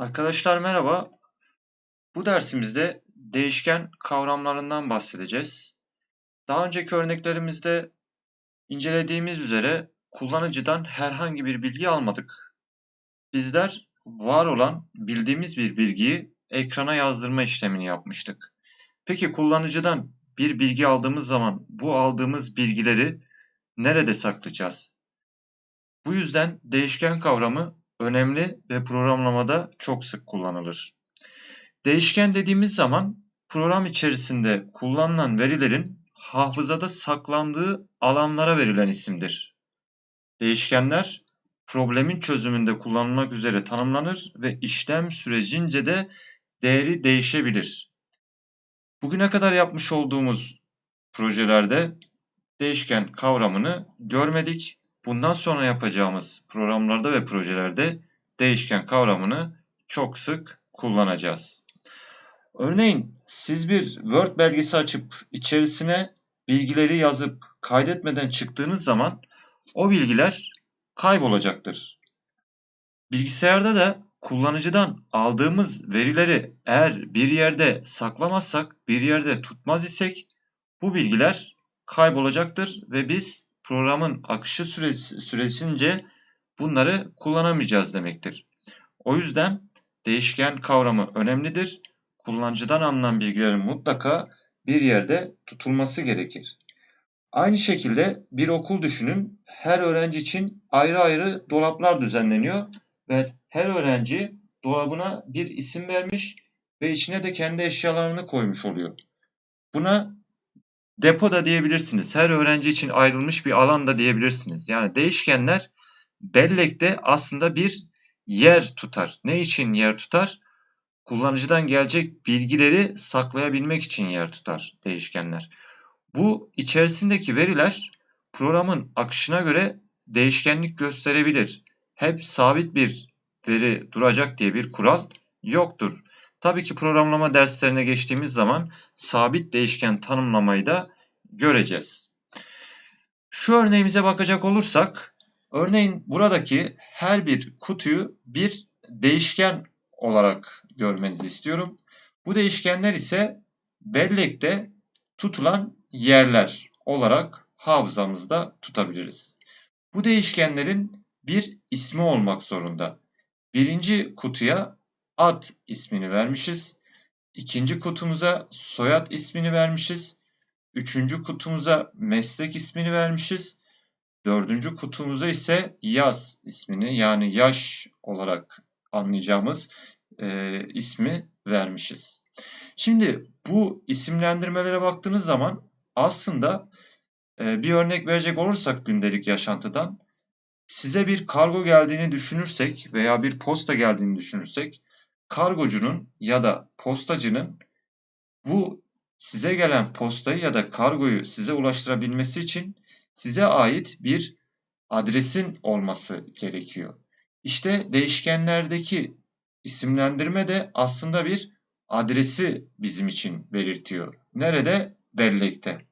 Arkadaşlar merhaba. Bu dersimizde değişken kavramlarından bahsedeceğiz. Daha önceki örneklerimizde incelediğimiz üzere kullanıcıdan herhangi bir bilgi almadık. Bizler var olan bildiğimiz bir bilgiyi ekrana yazdırma işlemini yapmıştık. Peki kullanıcıdan bir bilgi aldığımız zaman bu aldığımız bilgileri nerede saklayacağız? Bu yüzden değişken kavramı önemli ve programlamada çok sık kullanılır. Değişken dediğimiz zaman program içerisinde kullanılan verilerin hafızada saklandığı alanlara verilen isimdir. Değişkenler problemin çözümünde kullanılmak üzere tanımlanır ve işlem sürecince de değeri değişebilir. Bugüne kadar yapmış olduğumuz projelerde değişken kavramını görmedik Bundan sonra yapacağımız programlarda ve projelerde değişken kavramını çok sık kullanacağız. Örneğin siz bir Word belgesi açıp içerisine bilgileri yazıp kaydetmeden çıktığınız zaman o bilgiler kaybolacaktır. Bilgisayarda da kullanıcıdan aldığımız verileri eğer bir yerde saklamazsak, bir yerde tutmaz isek bu bilgiler kaybolacaktır ve biz programın akışı süresi, süresince bunları kullanamayacağız demektir. O yüzden değişken kavramı önemlidir. Kullanıcıdan alınan bilgilerin mutlaka bir yerde tutulması gerekir. Aynı şekilde bir okul düşünün. Her öğrenci için ayrı ayrı dolaplar düzenleniyor ve her öğrenci dolabına bir isim vermiş ve içine de kendi eşyalarını koymuş oluyor. Buna Depo da diyebilirsiniz. Her öğrenci için ayrılmış bir alan da diyebilirsiniz. Yani değişkenler bellekte aslında bir yer tutar. Ne için yer tutar? Kullanıcıdan gelecek bilgileri saklayabilmek için yer tutar değişkenler. Bu içerisindeki veriler programın akışına göre değişkenlik gösterebilir. Hep sabit bir veri duracak diye bir kural yoktur. Tabii ki programlama derslerine geçtiğimiz zaman sabit değişken tanımlamayı da göreceğiz. Şu örneğimize bakacak olursak, örneğin buradaki her bir kutuyu bir değişken olarak görmenizi istiyorum. Bu değişkenler ise bellekte tutulan yerler olarak hafızamızda tutabiliriz. Bu değişkenlerin bir ismi olmak zorunda. Birinci kutuya ad ismini vermişiz. İkinci kutumuza soyad ismini vermişiz. Üçüncü kutumuza meslek ismini vermişiz. Dördüncü kutumuza ise yaz ismini yani yaş olarak anlayacağımız e, ismi vermişiz. Şimdi bu isimlendirmelere baktığınız zaman aslında e, bir örnek verecek olursak gündelik yaşantıdan size bir kargo geldiğini düşünürsek veya bir posta geldiğini düşünürsek kargocunun ya da postacının bu size gelen postayı ya da kargoyu size ulaştırabilmesi için size ait bir adresin olması gerekiyor. İşte değişkenlerdeki isimlendirme de aslında bir adresi bizim için belirtiyor. Nerede? Bellekte.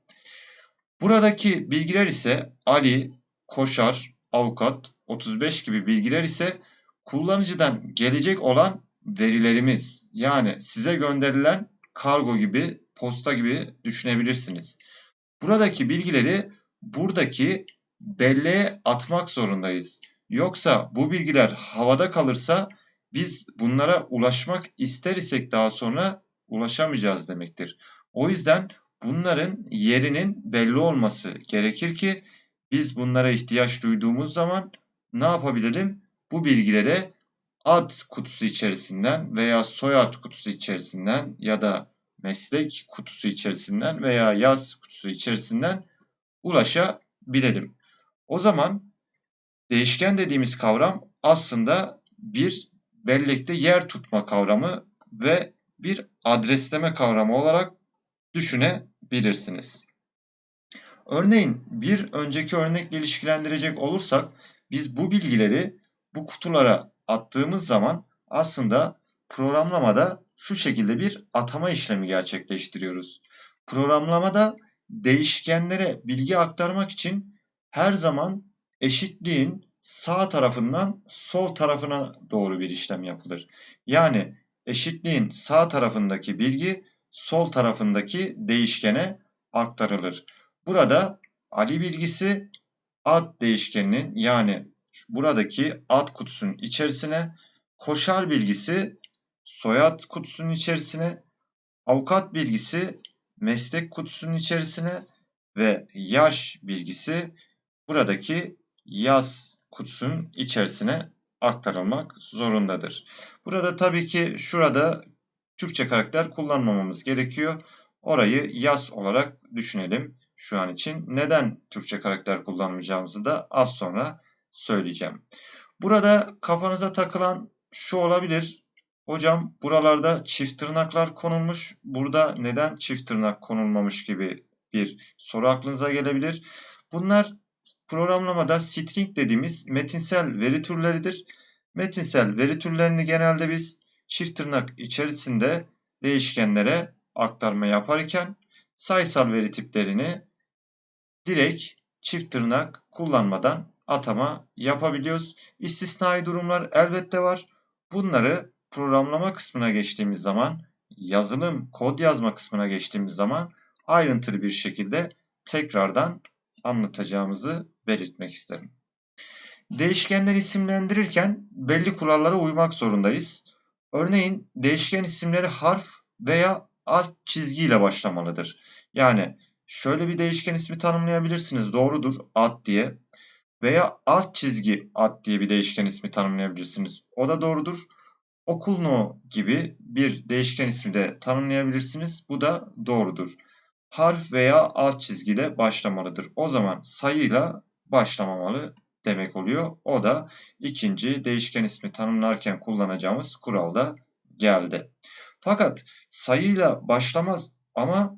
Buradaki bilgiler ise Ali, Koşar, Avukat, 35 gibi bilgiler ise kullanıcıdan gelecek olan verilerimiz. Yani size gönderilen kargo gibi, posta gibi düşünebilirsiniz. Buradaki bilgileri buradaki belleğe atmak zorundayız. Yoksa bu bilgiler havada kalırsa biz bunlara ulaşmak ister isek daha sonra ulaşamayacağız demektir. O yüzden bunların yerinin belli olması gerekir ki biz bunlara ihtiyaç duyduğumuz zaman ne yapabilelim? Bu bilgilere ad kutusu içerisinden veya soyad kutusu içerisinden ya da meslek kutusu içerisinden veya yaz kutusu içerisinden ulaşabilelim. O zaman değişken dediğimiz kavram aslında bir bellekte yer tutma kavramı ve bir adresleme kavramı olarak düşünebilirsiniz. Örneğin bir önceki örnekle ilişkilendirecek olursak biz bu bilgileri bu kutulara attığımız zaman aslında programlamada şu şekilde bir atama işlemi gerçekleştiriyoruz. Programlamada değişkenlere bilgi aktarmak için her zaman eşitliğin sağ tarafından sol tarafına doğru bir işlem yapılır. Yani eşitliğin sağ tarafındaki bilgi sol tarafındaki değişkene aktarılır. Burada Ali bilgisi ad değişkeninin yani buradaki ad kutusunun içerisine, koşar bilgisi soyad kutusunun içerisine, avukat bilgisi meslek kutusunun içerisine ve yaş bilgisi buradaki yaz kutusunun içerisine aktarılmak zorundadır. Burada tabii ki şurada Türkçe karakter kullanmamamız gerekiyor. Orayı yaz olarak düşünelim şu an için. Neden Türkçe karakter kullanmayacağımızı da az sonra söyleyeceğim. Burada kafanıza takılan şu olabilir. Hocam buralarda çift tırnaklar konulmuş. Burada neden çift tırnak konulmamış gibi bir soru aklınıza gelebilir. Bunlar programlamada string dediğimiz metinsel veri türleridir. Metinsel veri türlerini genelde biz çift tırnak içerisinde değişkenlere aktarma yaparken sayısal veri tiplerini direkt çift tırnak kullanmadan atama yapabiliyoruz. İstisnai durumlar elbette var. Bunları programlama kısmına geçtiğimiz zaman, yazılım, kod yazma kısmına geçtiğimiz zaman ayrıntılı bir şekilde tekrardan anlatacağımızı belirtmek isterim. Değişkenleri isimlendirirken belli kurallara uymak zorundayız. Örneğin değişken isimleri harf veya alt çizgiyle başlamalıdır. Yani şöyle bir değişken ismi tanımlayabilirsiniz. Doğrudur ad diye. Veya alt çizgi ad diye bir değişken ismi tanımlayabilirsiniz. O da doğrudur. Okul no gibi bir değişken ismi de tanımlayabilirsiniz. Bu da doğrudur. Harf veya alt çizgiyle başlamalıdır. O zaman sayıyla başlamamalı demek oluyor. O da ikinci değişken ismi tanımlarken kullanacağımız kuralda geldi. Fakat sayıyla başlamaz ama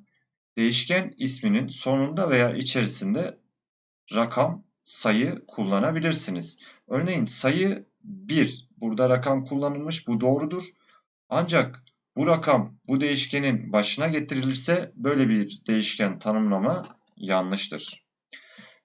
değişken isminin sonunda veya içerisinde rakam, sayı kullanabilirsiniz. Örneğin sayı 1. Burada rakam kullanılmış. Bu doğrudur. Ancak bu rakam bu değişkenin başına getirilirse böyle bir değişken tanımlama yanlıştır.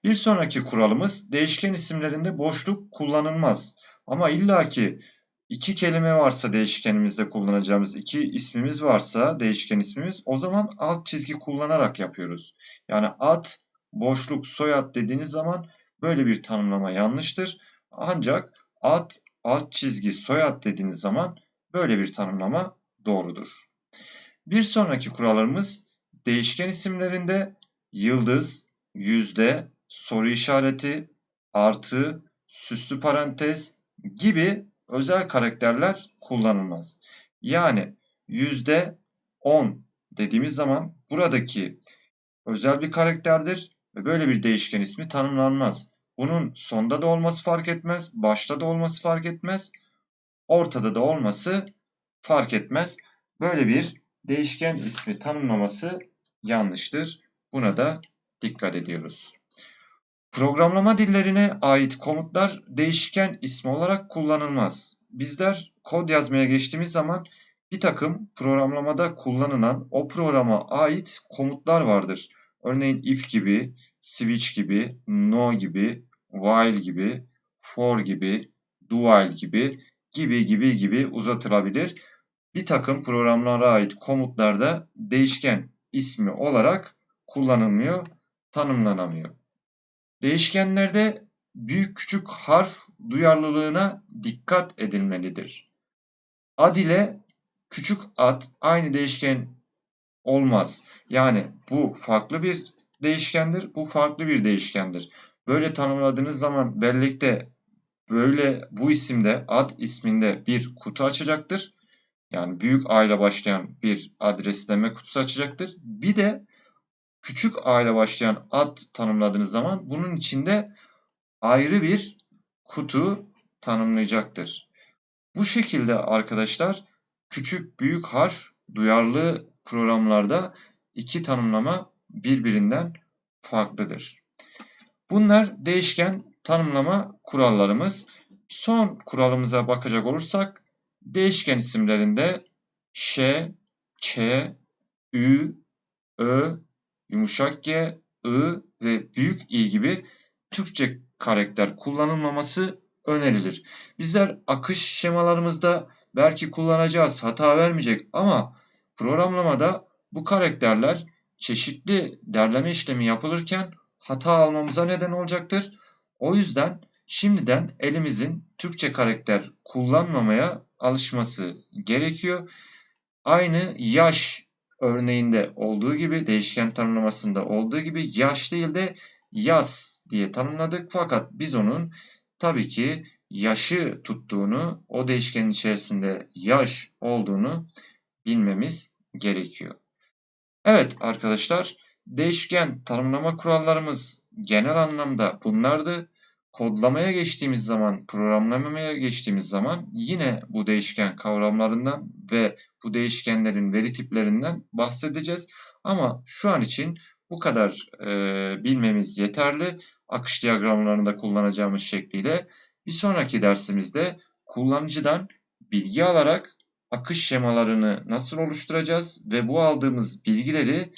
Bir sonraki kuralımız değişken isimlerinde boşluk kullanılmaz. Ama illaki iki kelime varsa değişkenimizde kullanacağımız iki ismimiz varsa değişken ismimiz o zaman alt çizgi kullanarak yapıyoruz. Yani ad, boşluk, soyad dediğiniz zaman böyle bir tanımlama yanlıştır. Ancak ad, alt çizgi, soyad dediğiniz zaman böyle bir tanımlama doğrudur. Bir sonraki kurallarımız değişken isimlerinde yıldız, yüzde, soru işareti, artı, süslü parantez gibi özel karakterler kullanılmaz. Yani yüzde 10 dediğimiz zaman buradaki özel bir karakterdir ve böyle bir değişken ismi tanımlanmaz. Bunun sonda da olması fark etmez, başta da olması fark etmez, ortada da olması fark etmez. Böyle bir değişken ismi tanımlaması yanlıştır. Buna da dikkat ediyoruz. Programlama dillerine ait komutlar değişken ismi olarak kullanılmaz. Bizler kod yazmaya geçtiğimiz zaman bir takım programlamada kullanılan o programa ait komutlar vardır. Örneğin if gibi, switch gibi, no gibi, while gibi, for gibi, do while gibi gibi gibi gibi uzatılabilir. Bir takım programlara ait komutlarda değişken ismi olarak kullanılmıyor, tanımlanamıyor. Değişkenlerde büyük küçük harf duyarlılığına dikkat edilmelidir. Ad ile küçük ad aynı değişken olmaz. Yani bu farklı bir değişkendir, bu farklı bir değişkendir. Böyle tanımladığınız zaman bellekte böyle bu isimde ad isminde bir kutu açacaktır. Yani büyük A ile başlayan bir adresleme kutusu açacaktır. Bir de küçük A ile başlayan ad tanımladığınız zaman bunun içinde ayrı bir kutu tanımlayacaktır. Bu şekilde arkadaşlar küçük büyük harf duyarlı programlarda iki tanımlama birbirinden farklıdır. Bunlar değişken tanımlama kurallarımız. Son kuralımıza bakacak olursak değişken isimlerinde ş, ç, ü, ö, yumuşak G, I ve büyük İ gibi Türkçe karakter kullanılmaması önerilir. Bizler akış şemalarımızda belki kullanacağız, hata vermeyecek ama programlamada bu karakterler çeşitli derleme işlemi yapılırken hata almamıza neden olacaktır. O yüzden şimdiden elimizin Türkçe karakter kullanmamaya alışması gerekiyor. Aynı yaş örneğinde olduğu gibi değişken tanımlamasında olduğu gibi yaş değil de yaz diye tanımladık. Fakat biz onun tabii ki yaşı tuttuğunu, o değişkenin içerisinde yaş olduğunu bilmemiz gerekiyor. Evet arkadaşlar, değişken tanımlama kurallarımız genel anlamda bunlardı. Kodlamaya geçtiğimiz zaman, programlamaya geçtiğimiz zaman yine bu değişken kavramlarından ve bu değişkenlerin veri tiplerinden bahsedeceğiz. Ama şu an için bu kadar e, bilmemiz yeterli. Akış diyagramlarında kullanacağımız şekliyle. Bir sonraki dersimizde kullanıcıdan bilgi alarak akış şemalarını nasıl oluşturacağız ve bu aldığımız bilgileri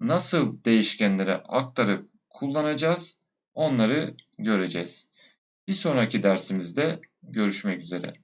nasıl değişkenlere aktarıp kullanacağız onları göreceğiz. Bir sonraki dersimizde görüşmek üzere.